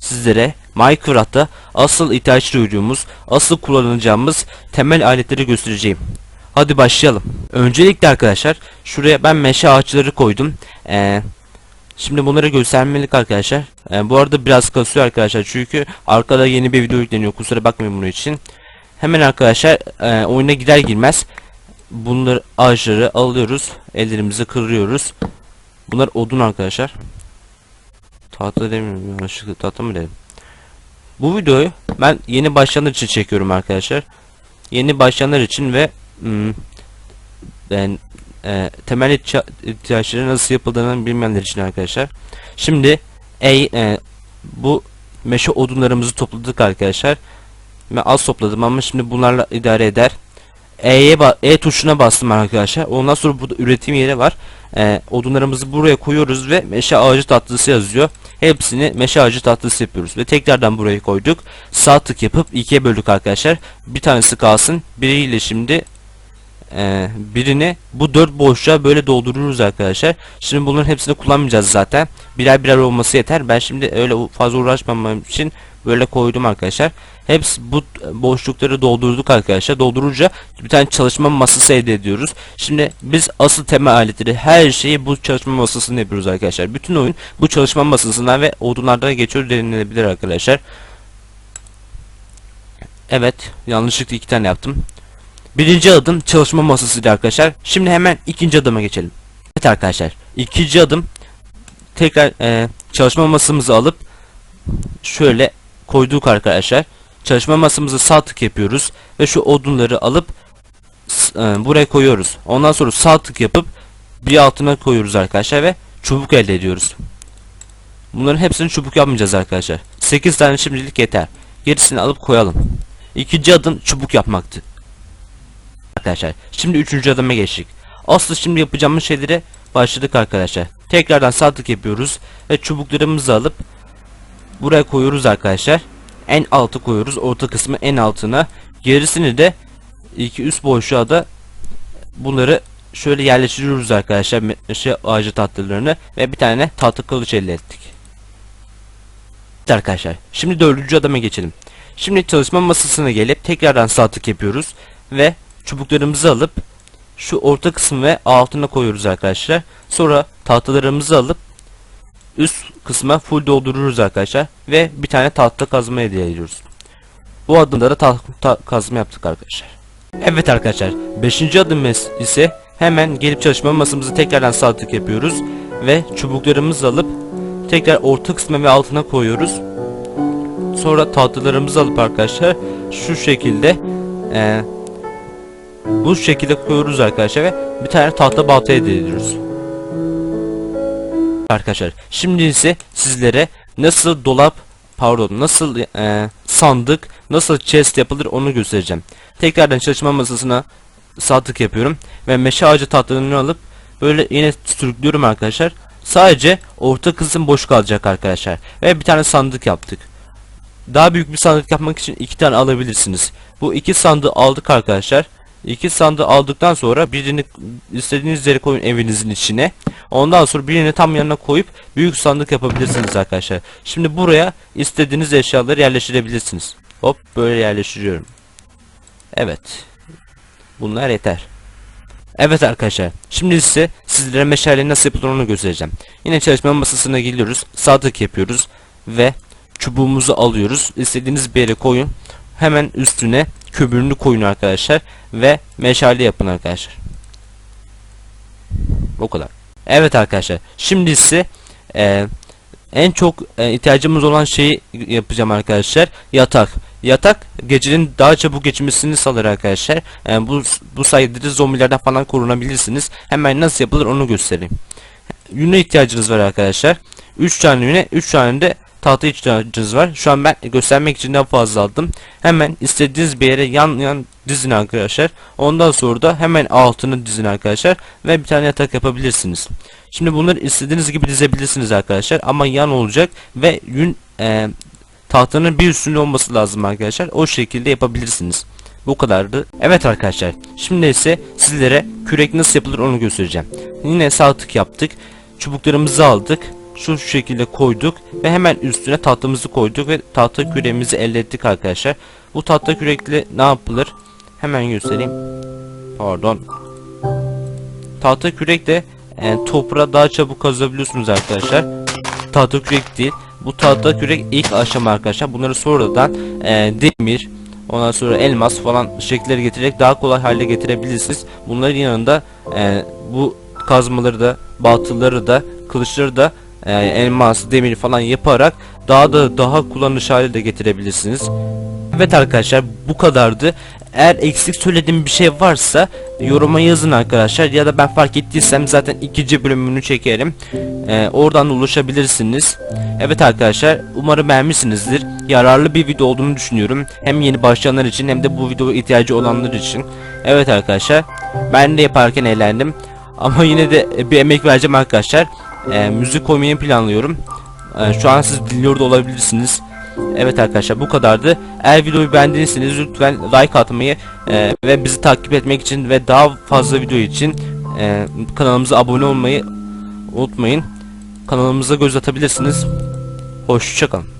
sizlere Minecraft'ta asıl ihtiyaç duyduğumuz, asıl kullanacağımız temel aletleri göstereceğim. Hadi başlayalım. Öncelikle arkadaşlar şuraya ben meşe ağaçları koydum. Ee, şimdi bunları göstermelik arkadaşlar. Ee, bu arada biraz kasıyor arkadaşlar çünkü arkada yeni bir video yükleniyor. Kusura bakmayın bunun için. Hemen arkadaşlar e, oyuna gider girmez bunları ağaçları alıyoruz. Ellerimizi kırıyoruz. Bunlar odun arkadaşlar. Tahta demiyorum yanlışlıkla tahta mı dedim. Bu videoyu ben yeni başlayanlar için çekiyorum arkadaşlar. Yeni başlayanlar için ve hmm, ben e, temel ihtiya- ihtiyaçları nasıl yapıldığını bilmeyenler için arkadaşlar. Şimdi e, e, bu meşe odunlarımızı topladık arkadaşlar. Ben az topladım ama şimdi bunlarla idare eder. E'ye E tuşuna bastım arkadaşlar. Ondan sonra burada üretim yeri var. Ee, odunlarımızı buraya koyuyoruz ve meşe ağacı tatlısı yazıyor. Hepsini meşe ağacı tatlısı yapıyoruz ve tekrardan buraya koyduk. Sağ tık yapıp ikiye böldük arkadaşlar. Bir tanesi kalsın. Biriyle şimdi e, birini bu dört boşluğa böyle doldururuz arkadaşlar. Şimdi bunların hepsini kullanmayacağız zaten. Birer birer olması yeter. Ben şimdi öyle fazla uğraşmamam için böyle koydum arkadaşlar. Hepsi bu boşlukları doldurduk arkadaşlar. Doldurunca bir tane çalışma masası elde ediyoruz. Şimdi biz asıl temel aletleri her şeyi bu çalışma masasında yapıyoruz arkadaşlar. Bütün oyun bu çalışma masasından ve odunlardan geçiyor denilebilir arkadaşlar. Evet yanlışlıkla iki tane yaptım. Birinci adım çalışma masasıydı arkadaşlar. Şimdi hemen ikinci adıma geçelim. Evet arkadaşlar ikinci adım tekrar e, çalışma masamızı alıp şöyle koyduk arkadaşlar. Çalışma masamızı sağ tık yapıyoruz ve şu odunları alıp e, buraya koyuyoruz. Ondan sonra sağ tık yapıp bir altına koyuyoruz arkadaşlar ve çubuk elde ediyoruz. Bunların hepsini çubuk yapmayacağız arkadaşlar. 8 tane şimdilik yeter. Gerisini alıp koyalım. İkinci adım çubuk yapmaktı. Arkadaşlar şimdi üçüncü adıma geçtik. Aslı şimdi yapacağımız şeylere başladık arkadaşlar. Tekrardan sağ tık yapıyoruz ve çubuklarımızı alıp buraya koyuyoruz arkadaşlar. En altı koyuyoruz. Orta kısmı en altına. Gerisini de iki üst boşluğa da bunları şöyle yerleştiriyoruz arkadaşlar. Meşe ağacı tatlılarını ve bir tane tahta kılıç elde ettik. Evet arkadaşlar. Şimdi dördüncü adama geçelim. Şimdi çalışma masasına gelip tekrardan sağ yapıyoruz ve çubuklarımızı alıp şu orta kısmı ve altına koyuyoruz arkadaşlar. Sonra tahtalarımızı alıp üst kısma full doldururuz arkadaşlar ve bir tane tahta kazma hediye ediyoruz. Bu adımda da tahta kazma yaptık arkadaşlar. Evet arkadaşlar 5. adım mes- ise hemen gelip çalışma masamızı tekrardan sağ tık yapıyoruz ve çubuklarımızı alıp tekrar orta kısma ve altına koyuyoruz. Sonra tahtalarımızı alıp arkadaşlar şu şekilde eee bu şekilde koyuyoruz arkadaşlar ve bir tane tahta balta elde ediyoruz. Arkadaşlar şimdi ise sizlere nasıl dolap pardon nasıl e, sandık nasıl chest yapılır onu göstereceğim. Tekrardan çalışma masasına sağ tık yapıyorum ve meşe ağacı tahtalarını alıp böyle yine sürüklüyorum arkadaşlar. Sadece orta kısım boş kalacak arkadaşlar ve bir tane sandık yaptık. Daha büyük bir sandık yapmak için iki tane alabilirsiniz. Bu iki sandığı aldık arkadaşlar. İki sandığı aldıktan sonra birini istediğiniz yere koyun evinizin içine. Ondan sonra birini tam yanına koyup büyük sandık yapabilirsiniz arkadaşlar. Şimdi buraya istediğiniz eşyaları yerleştirebilirsiniz. Hop böyle yerleştiriyorum. Evet. Bunlar yeter. Evet arkadaşlar. Şimdi ise sizlere meşale nasıl yapılır onu göstereceğim. Yine çalışma masasına geliyoruz. Sağ tık yapıyoruz. Ve çubuğumuzu alıyoruz. İstediğiniz bir yere koyun. Hemen üstüne kömürünü koyun arkadaşlar. Ve meşale yapın arkadaşlar. O kadar. Evet arkadaşlar. Şimdi ise e, en çok e, ihtiyacımız olan şeyi yapacağım arkadaşlar. Yatak. Yatak gecenin daha çabuk geçmesini sağlar arkadaşlar. E, bu bu sayede de zombilerden falan korunabilirsiniz. Hemen nasıl yapılır onu göstereyim. Yüne ihtiyacınız var arkadaşlar. 3 tane yüne, 3 tane de tahta ihtiyacınız var. Şu an ben göstermek için daha fazla aldım. Hemen istediğiniz bir yere yan yan dizin arkadaşlar. Ondan sonra da hemen altını dizin arkadaşlar. Ve bir tane yatak yapabilirsiniz. Şimdi bunları istediğiniz gibi dizebilirsiniz arkadaşlar. Ama yan olacak ve yün e, tahtanın bir üstünde olması lazım arkadaşlar. O şekilde yapabilirsiniz. Bu kadardı. Evet arkadaşlar. Şimdi ise sizlere kürek nasıl yapılır onu göstereceğim. Yine sağ tık yaptık. Çubuklarımızı aldık. Şu şekilde koyduk ve hemen üstüne tahtamızı koyduk ve tahta küreğimizi elde ettik arkadaşlar. Bu tahta kürekle ne yapılır? Hemen göstereyim. Pardon. Tahta kürekle e, toprağı daha çabuk kazabiliyorsunuz arkadaşlar. Tahta kürek değil. Bu tahta kürek ilk aşama arkadaşlar. Bunları sonradan e, demir, ondan sonra elmas falan şekilleri getirerek daha kolay hale getirebilirsiniz. Bunların yanında e, bu kazmaları da, baltaları da, kılıçları da e, elmas, demir falan yaparak daha da daha kullanışlı hale de getirebilirsiniz. Evet arkadaşlar bu kadardı. Eğer eksik söylediğim bir şey varsa yoruma yazın arkadaşlar ya da ben fark ettiysem zaten ikinci bölümünü çekerim. Ee, oradan da ulaşabilirsiniz. Evet arkadaşlar umarım beğenmişsinizdir. Yararlı bir video olduğunu düşünüyorum. Hem yeni başlayanlar için hem de bu videoya ihtiyacı olanlar için. Evet arkadaşlar ben de yaparken eğlendim. Ama yine de bir emek vereceğim arkadaşlar. Ee, müzik koymayı planlıyorum. Ee, şu an siz dinliyor da olabilirsiniz. Evet arkadaşlar bu kadardı. Eğer videoyu beğendiyseniz lütfen like atmayı e, ve bizi takip etmek için ve daha fazla video için e, kanalımıza abone olmayı unutmayın. Kanalımıza göz atabilirsiniz. Hoşçakalın.